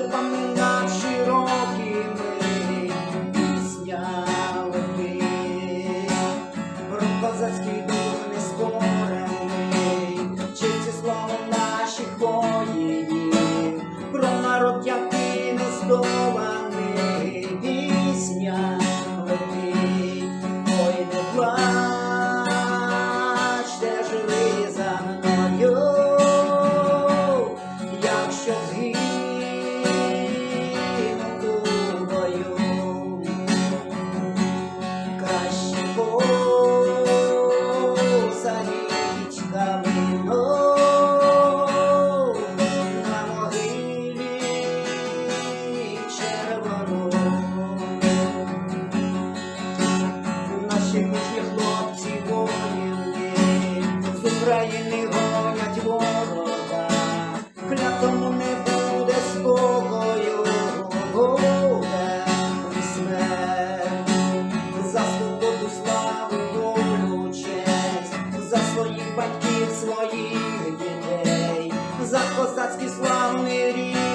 липами над широкими пісня про козацький дух нескорений, чисті слава наших воїнів, про народ, який не здолав. козацький славний рід.